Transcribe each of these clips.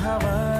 কি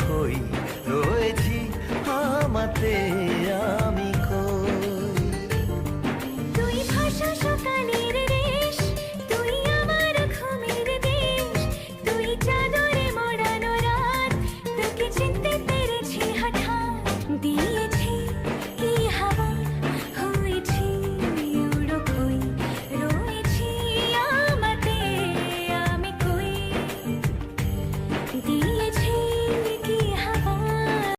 খই রয়েছি আমাতে।